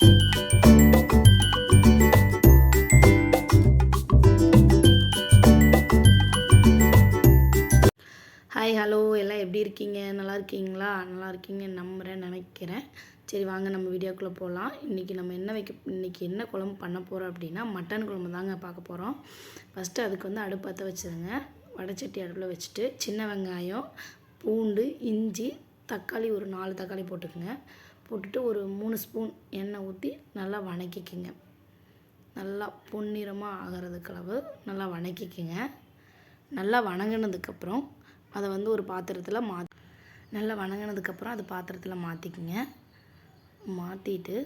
Hi hello எல்லாம் எப்படி இருக்கீங்க? நல்லா இருக்கீங்களா? நல்லா இருக்கீங்கன்னு நம்புகிறேன் நினைக்கிறேன். சரி வாங்க நம்ம வீடியோக்குள்ளே போகலாம் இன்றைக்கி நம்ம என்ன வைக்க இன்றைக்கி என்ன குழம்பு பண்ண போகிறோம் அப்படின்னா மட்டன் குழம்பு தாங்க பார்க்க போகிறோம் ஃபஸ்ட்டு அதுக்கு வந்து அடுப்பு பற்ற வச்சுருங்க. வடைச்சட்டி அடுப்பில் வச்சுட்டு சின்ன வெங்காயம் பூண்டு இஞ்சி தக்காளி ஒரு நாலு தக்காளி போட்டுக்கோங்க. போட்டுட்டு ஒரு மூணு ஸ்பூன் எண்ணெய் ஊற்றி நல்லா வணக்கிக்கோங்க. நல்லா பொன்னிறமாக ஆகிறதுக்கு அளவு நல்லா வணக்கிக்கோங்க. நல்லா வணங்கினதுக்கப்புறம் அதை வந்து ஒரு பாத்திரத்தில் மா நல்லா வணங்கினதுக்கப்புறம் அது பாத்திரத்தில் மாற்றிக்குங்க மாற்றிட்டு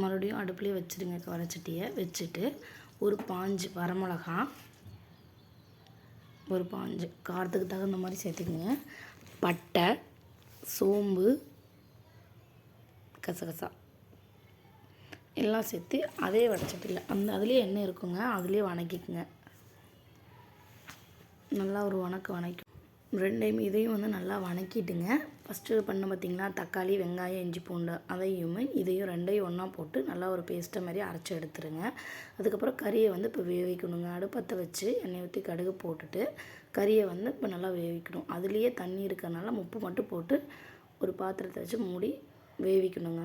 மறுபடியும் அடுப்புலேயே வச்சுடுங்க கவரைச்சட்டியை. வச்சுட்டு ஒரு பாஞ்சு வரமிளகா ஒரு பாஞ்சு காரத்துக்கு தகுந்த மாதிரி சேர்த்துக்குங்க. பட்டை சோம்பு கசகசா. எல்லாம் சேர்த்து அதே வடைச்சட்டியில் அந்த அதுலேயே எண்ணெய் இருக்குங்க அதுலேயே வணக்கிக்குங்க. நல்லா ஒரு வணக்கம் வணக்கி ரெண்டையும் இதையும் வந்து நல்லா வணக்கிட்டுங்க. ஃபஸ்ட்டு பண்ண பார்த்திங்கன்னா தக்காளி வெங்காயம் இஞ்சி பூண்டு அதையுமே இதையும் ரெண்டையும் ஒன்றா போட்டு நல்லா ஒரு பேஸ்ட்டை மாதிரி அரைச்சி எடுத்துருங்க. அதுக்கப்புறம் கறியை வந்து இப்போ வேவிக்கணுங்க. அடுப்பத்தை வச்சு எண்ணெய் ஊற்றி கடுகு போட்டுட்டு கறியை வந்து இப்போ நல்லா வேவிக்கணும். அதுலேயே தண்ணி இருக்கிறனால உப்பு மட்டும் போட்டு ஒரு பாத்திரத்தை வச்சு மூடி வேவிக்கணுங்க.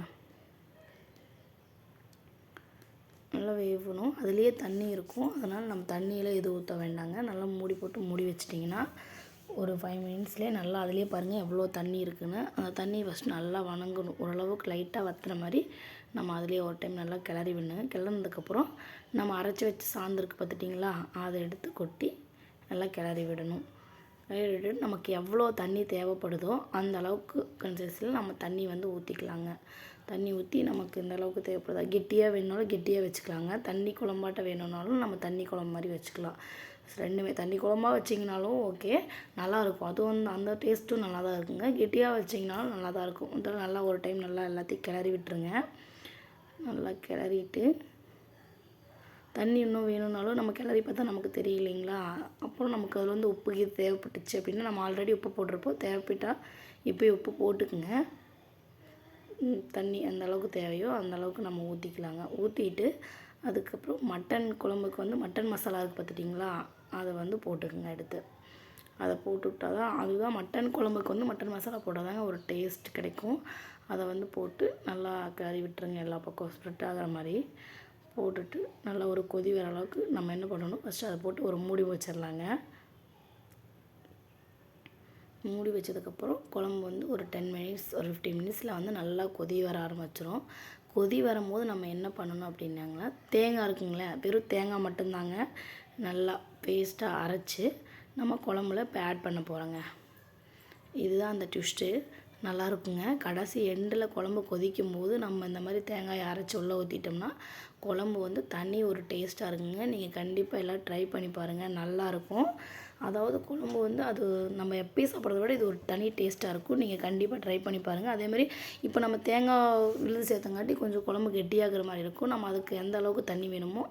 நல்லா வேவணும். அதுலேயே தண்ணி இருக்கும். அதனால் நம்ம தண்ணியில் எதுவும் ஊற்ற வேண்டாங்க. நல்லா மூடி போட்டு மூடி வச்சிட்டிங்கன்னா ஒரு ஃபைவ் மினிட்ஸ்லேயே நல்லா அதுலேயே பாருங்கள் எவ்வளோ தண்ணி இருக்குன்னு. அந்த தண்ணி ஃபஸ்ட் நல்லா வணங்கணும். ஓரளவுக்கு லைட்டாக வத்துற மாதிரி நம்ம அதுலேயே ஒரு டைம் நல்லா கிளறி விடணுங்க கிளறினதுக்கப்புறம் நம்ம அரைச்சி வச்சு சார்ந்துருக்கு பார்த்துட்டிங்களா அதை எடுத்து கொட்டி நல்லா கிளறி விடணும். நமக்கு எவ்வளோ தண்ணி தேவைப்படுதோ அந்த அளவுக்கு கன்சிஸ்டில் நம்ம தண்ணி வந்து ஊற்றிக்கலாங்க தண்ணி ஊற்றி நமக்கு இந்த அளவுக்கு தேவைப்படுதா? கெட்டியாக வேணுனாலும் கெட்டியாக வச்சுக்கலாங்க. தண்ணி குழம்பாட்ட வேணும்னாலும் நம்ம தண்ணி குழம்பு மாதிரி வச்சுக்கலாம். ரெண்டுமே. தண்ணி குழம்பா வச்சிங்கனாலும் ஓகே நல்லாயிருக்கும் அதுவும் அந்த டேஸ்ட்டும் நல்லா தான் இருக்குங்க. கெட்டியாக வச்சிங்கனாலும் நல்லா தான் இருக்கும். முதல்ல நல்லா ஒரு டைம் நல்லா எல்லாத்தையும் கிளறி விட்டுருங்க. நல்லா கிளறிட்டு தண்ணி இன்னும் வேணும்னாலும் நம்ம கிளறி பார்த்தா நமக்கு தெரியலைங்களா? அப்புறம் நமக்கு அதில் வந்து உப்பு கீது தேவைப்பட்டுச்சு அப்படின்னா நம்ம ஆல்ரெடி உப்பு போட்டிருப்போம். தேவைப்பட்டால் இப்போயே உப்பு போட்டுக்குங்க. தண்ணி எந்த அளவுக்கு தேவையோ அந்த அளவுக்கு நம்ம ஊற்றிக்கலாங்க ஊற்றிட்டு அதுக்கப்புறம் மட்டன் குழம்புக்கு வந்து மட்டன் மசாலா இருக்குது பார்த்துட்டிங்களா? அதை வந்து போட்டுக்குங்க எடுத்து. அதை போட்டு விட்டால் தான் அதுதான் மட்டன் குழம்புக்கு வந்து மட்டன் மசாலா போட்டால் தாங்க ஒரு டேஸ்ட் கிடைக்கும். அதை வந்து போட்டு நல்லா கறி விட்டுருங்க எல்லா பக்கம் ஸ்ப்ரெட் ஆகிற மாதிரி. போட்டுட்டு நல்லா ஒரு கொதி வர அளவுக்கு நம்ம என்ன பண்ணணும்? ஃபஸ்ட்டு அதை போட்டு ஒரு மூடி வச்சிடலாங்க மூடி வச்சதுக்கப்புறம் குழம்பு வந்து ஒரு டென் மினிட்ஸ் ஒரு ஃபிஃப்டீன் மினிட்ஸில் வந்து நல்லா கொதி வர ஆரம்பிச்சிடும் கொதி வரும்போது நம்ம என்ன பண்ணணும் அப்படின்னாங்கன்னா தேங்காய் இருக்குங்களே வெறும் தேங்காய் மட்டும்தாங்க நல்லா பேஸ்ட்டாக அரைச்சி நம்ம குழம்புல இப்போ ஆட் பண்ண போகிறோங்க இதுதான் அந்த ட்விஸ்ட்டு நல்லா இருக்குங்க கடைசி எண்டில் குழம்பு கொதிக்கும் போது நம்ம இந்த மாதிரி தேங்காயை அரைச்சி உள்ளே ஊற்றிட்டோம்னா குழம்பு வந்து தனி ஒரு டேஸ்ட்டாக இருக்குங்க. நீங்கள் கண்டிப்பாக எல்லாம் ட்ரை பண்ணி பாருங்கள் நல்லாயிருக்கும். அதாவது குழம்பு வந்து அது நம்ம எப்பயும் சாப்பிட்றத விட இது ஒரு தனி டேஸ்ட்டாக இருக்கும். நீங்கள் கண்டிப்பாக ட்ரை பண்ணி பாருங்கள் அதேமாதிரி இப்போ நம்ம தேங்காய் விழுது சேர்த்தங்காட்டி கொஞ்சம் குழம்பு கெட்டியாகிற மாதிரி இருக்கும். நம்ம அதுக்கு எந்த அளவுக்கு தண்ணி வேணுமோ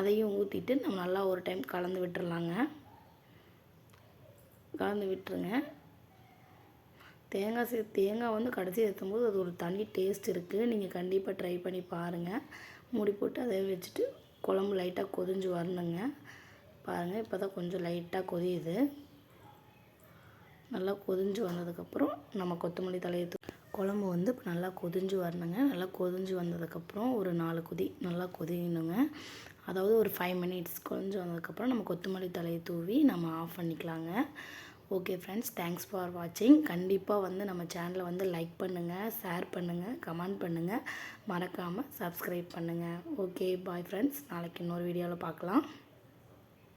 அதையும் ஊற்றிட்டு நம்ம நல்லா ஒரு டைம் கலந்து விட்டுறலாங்க. கலந்து விட்டுருங்க. தேங்காய் சே தேங்காய் வந்து கடைசி ஏற்றும்போது அது ஒரு தனி டேஸ்ட் இருக்குது நீங்கள் கண்டிப்பாக ட்ரை பண்ணி பாருங்கள் மூடி போட்டு அதை வச்சுட்டு குழம்பு லைட்டாக கொதிஞ்சு வரணுங்க. பாருங்கள் இப்போ தான் கொஞ்சம் லைட்டாக கொதியுது. நல்லா கொதிஞ்சு வந்ததுக்கப்புறம் நம்ம கொத்தமல்லி தலையை குழம்பு வந்து இப்போ நல்லா கொதிஞ்சு வரணுங்க. நல்லா கொதிஞ்சு வந்ததுக்கப்புறம் ஒரு நாலு கொதி நல்லா கொதிக்கணுங்க அதாவது ஒரு ஃபைவ் மினிட்ஸ் கொதிஞ்சு வந்ததுக்கப்புறம் நம்ம கொத்தமல்லி தலையை தூவி நம்ம ஆஃப் பண்ணிக்கலாங்க. ஓகே ஃப்ரெண்ட்ஸ் தேங்க்ஸ் ஃபார் வாட்சிங் கண்டிப்பாக வந்து நம்ம சேனலை வந்து லைக் பண்ணுங்கள் ஷேர் பண்ணுங்கள் கமெண்ட் பண்ணுங்கள் மறக்காமல் சப்ஸ்கிரைப் பண்ணுங்கள் ஓகே பாய் ஃப்ரெண்ட்ஸ் நாளைக்கு இன்னொரு வீடியோவில் பார்க்கலாம்.